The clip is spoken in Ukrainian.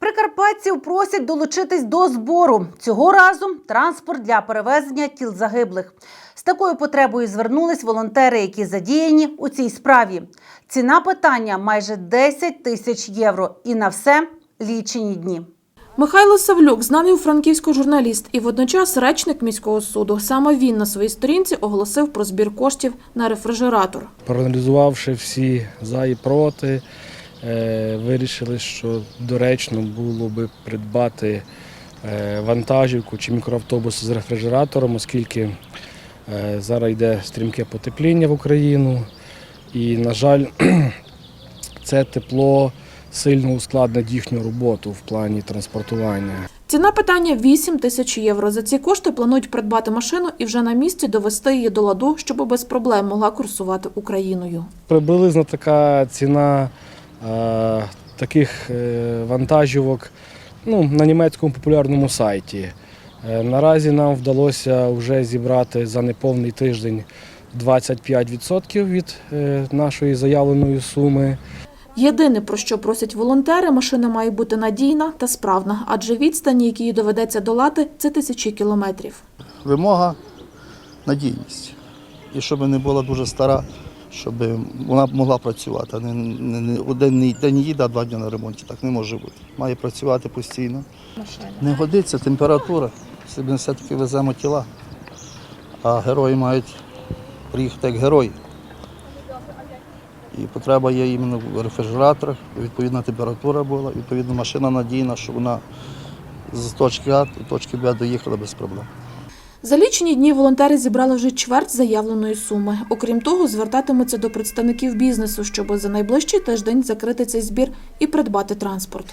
Прикарпатців просять долучитись до збору. Цього разу транспорт для перевезення тіл загиблих. З такою потребою звернулись волонтери, які задіяні у цій справі. Ціна питання майже 10 тисяч євро. І на все лічені дні. Михайло Савлюк, знаний у Франківську журналіст і водночас речник міського суду. Саме він на своїй сторінці оголосив про збір коштів на рефрижератор. Проаналізувавши всі за і проти, вирішили, що доречно було би придбати е, вантажівку чи мікроавтобус з рефрижератором, оскільки е, зараз йде стрімке потепління в Україну. І, на жаль, це тепло сильно ускладнить їхню роботу в плані транспортування. Ціна питання 8 тисяч євро. За ці кошти планують придбати машину і вже на місці довести її до ладу, щоб без проблем могла курсувати Україною. Приблизно така ціна е, таких е, вантажівок ну, на німецькому популярному сайті. Е, наразі нам вдалося вже зібрати за неповний тиждень 25% від е, нашої заявленої суми. Єдине, про що просять волонтери, машина має бути надійна та справна, адже відстані, які їй доведеться долати, це тисячі кілометрів. Вимога надійність. І щоб не була дуже стара, щоб вона могла працювати, не, не, не один день їде, а два дні на ремонті. Так не може бути. Має працювати постійно. Не годиться температура. Собі все-таки веземо тіла. А герої мають приїхати як герої. І потреба є іменно в рефрижераторах, відповідна температура була, відповідно машина надійна, щоб вона з точки А до точки Б доїхала без проблем. За лічені дні волонтери зібрали вже чверть заявленої суми. Окрім того, звертатимуться до представників бізнесу, щоб за найближчий тиждень закрити цей збір і придбати транспорт.